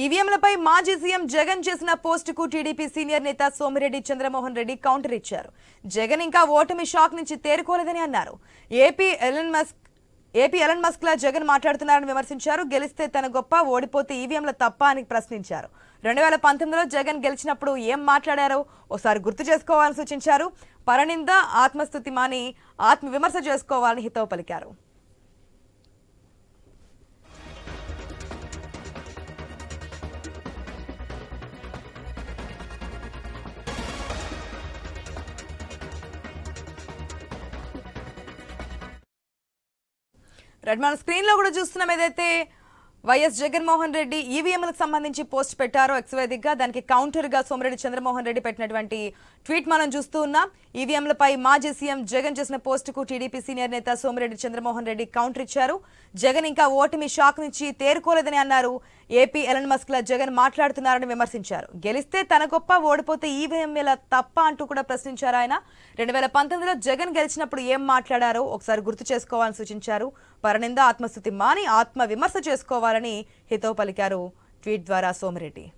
ఈవీఎంలపై మాజీ సీఎం జగన్ చేసిన పోస్టుకు టీడీపీ సీనియర్ నేత సోమిరెడ్డి చంద్రమోహన్ రెడ్డి కౌంటర్ ఇచ్చారు. జగన్ ఇంకా ఓటమి షాక్ నుంచి తేరుకోలేదని అన్నారు. AP Elon Musk AP Elon Musk లా జగన్ మాట్లాడుతున్నారని విమర్శించారు. గెలిస్తే తన గొప్ప ఓడిపోతే ఈవీఎంల తప్ప అని ప్రశ్నించారు. రెండు వేల పంతొమ్మిదిలో జగన్ గెలిచినప్పుడు ఏం మాట్లాడారో ఒకసారి గుర్తు చేసుకోవాలని సూచించారు. పరనింద ఆత్మస్థుతి మాని ఆత్మ విమర్శ చేసుకోవాలని హితవు పలికారు. రెడ్ మన స్క్రీన్లో కూడా చూస్తున్నాం ఏదైతే వైఎస్ జగన్మోహన్ రెడ్డి ఈవీఎంలకు సంబంధించి పోస్ట్ పెట్టారో ఎక్స్వేదిగ్గా దానికి కౌంటర్గా సోమిరెడ్డి చంద్రమోహన్ రెడ్డి పెట్టినటువంటి ట్వీట్ మనం చూస్తూ ఉన్నాం. ఈవీఎంలపై మాజీ సీఎం జగన్ చేసిన పోస్టుకు టీడీపీ సీనియర్ నేత సోమిరెడ్డి చంద్రమోహన్ రెడ్డి కౌంటర్ ఇచ్చారు. జగన్ ఇంకా ఓటమి షాక్ నుంచి తేరుకోలేదని అన్నారు ఏపీ ఎలన్ మస్క్ల జగన్ మాట్లాడుతున్నారని విమర్శించారు. గెలిస్తే తన గొప్ప ఓడిపోతే ఈవీఎంల తప్ప అంటూ కూడా ప్రశ్నించారు ఆయన. రెండు వేల పంతొమ్మిదిలో జగన్ గెలిచినప్పుడు ఏం మాట్లాడారో ఒకసారి గుర్తు చేసుకోవాలని సూచించారు. పరనింద ఆత్మస్థుతి మాని ఆత్మ విమర్శ చేసుకోవాలని హితవు పలికారు. ట్వీట్ ద్వారా సోమిరెడ్డి.